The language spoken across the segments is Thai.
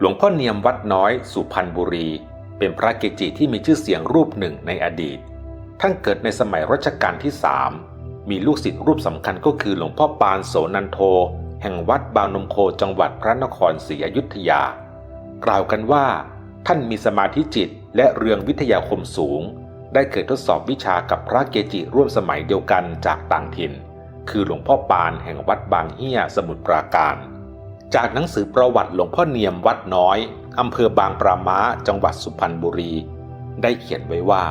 หลวงพ่อเนียมวัดน้อยสุพรรณบุรี เป็นพระเกจิที่มีชื่อเสียงรูปหนึ่งในอดีต ท่านเกิดในสมัยรัชกาลที่สามมีลูกศิษย์รูปสำคัญก็คือหลวงพ่อปานโสนันโท แห่งวัดบางนมโคจังหวัดพระนครศรีอยุธยา กล่าวกันว่า ท่านมีสมาธิจิตและเรืองวิทยาคมสูง ได้เคยทดสอบวิชากับพระเกจิร่วมสมัยเดียวกันจากต่างถิ่น คือหลวงพ่อปานแห่งวัดบางเฮียสมุทรปราการ จากหนังสือประวัติหลวงพ่อเนียมวัดน้อยอำเภอบางปราม้าจังหวัดสุพรรณบุรี ได้เขียนไว้ว่า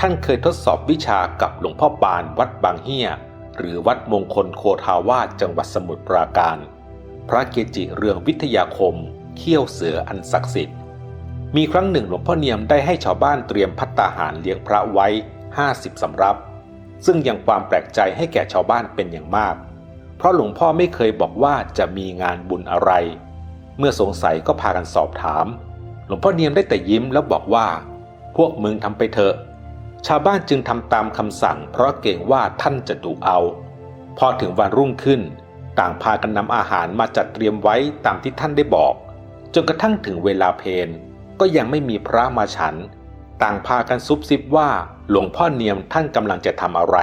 ท่านเคยทดสอบวิชากับหลวงพ่อปานวัดบางเฮียหรือวัดมงคลโคทาวาสจังหวัดสมุทรปราการ พระเกจิเรืองวิทยาคม เขี้ยวเสืออันศักดิ์สิทธิ์ มีครั้งหนึ่งหลวงพ่อเนียมได้ให้ชาวบ้านเตรียมพัตตาหารเลี้ยงพระไว้ 50สำรับ ซึ่งยังความแปลกใจให้แก่ชาวบ้านเป็นอย่างมาก เพราะหลวงพ่อไม่เคยบอกว่าจะมีงานบุญอะไร เมื่อสงสัยก็พากันสอบถาม หลวงพ่อเนียมได้แต่ยิ้มแล้วบอกว่า พวกมึงทำไปเถอะ ชาวบ้านจึงทำตามคำสั่ง เพราะเกรงว่าท่านจะดุเอา พอถึงวันรุ่งขึ้น ต่างพากันนำอาหารมาจัดเตรียมไว้ตามที่ท่านได้บอก จนกระทั่งถึงเวลาเพลก็ยังไม่มีพระมาฉัน ต่างพากันซุบซิบว่าหลวงพ่อเนียมท่านกำลังจะทำอะไร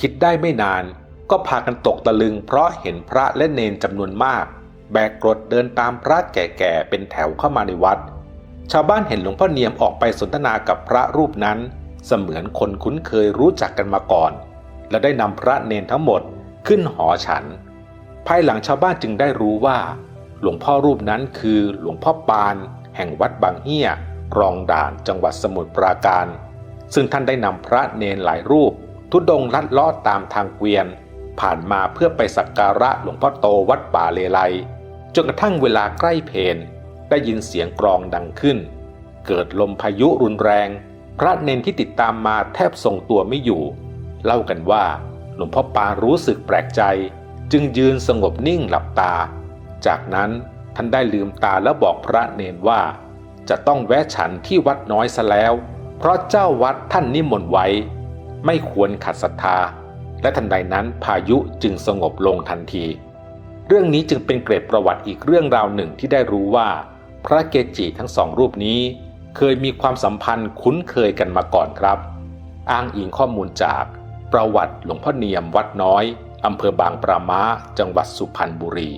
คิดได้ไม่นาน ก็พากันตกตะลึงเพราะเห็นพระและเนนจำนวนมาก แบกกรดเดินตามพระแก่ๆเป็นแถวเข้ามาในวัด ชาวบ้านเห็นหลวงพ่อเนียมออกไปสนทนากับพระรูปนั้น เสมือนคนคุ้นเคยรู้จักกันมาก่อน และได้นำพระเนนทั้งหมดขึ้นหอฉัน ภายหลังชาวบ้านจึงได้รู้ว่า หลวงพ่อรูปนั้นคือหลวงพ่อปาน แห่งวัดบางเฮียรองด่านจังหวัดสมุทรปราการ ซึ่งท่านได้นำพระเนนหลายรูป ทุดงลัดเลาะตามทางเกวียน ผ่านมาเพื่อไปสักการะหลวงพ่อโตวัดป่าเลไลจนกระทั่งเวลาใกล้เพลได้ยินเสียงกรองดังขึ้น เกิดลมพายุรุนแรง พระเนนที่ติดตามมาแทบทรงตัวไม่อยู่ เล่ากันว่าหลวงพ่อปารู้สึกแปลกใจ จึงยืนสงบนิ่งหลับตา จากนั้นท่านได้ลืมตาแล้วบอกพระเนนว่า จะต้องแวะฉันที่วัดน้อยซะแล้ว เพราะเจ้าวัดท่านนิมนต์ไว้ ไม่ควรขัดศรัทธา และทันใดนั้นพายุจึงสงบลงทันที เรื่องนี้จึงเป็นเกร็ดประวัติอีกเรื่องราวหนึ่งที่ได้รู้ว่า พระเกจิทั้งสองรูปนี้ เคยมีความสัมพันธ์คุ้นเคยกันมาก่อนครับ อ้างอิงข้อมูลจาก ประวัติหลวงพ่อเนียมวัดน้อยอำเภอบางปรามาจังหวัดสุพรรณบุรี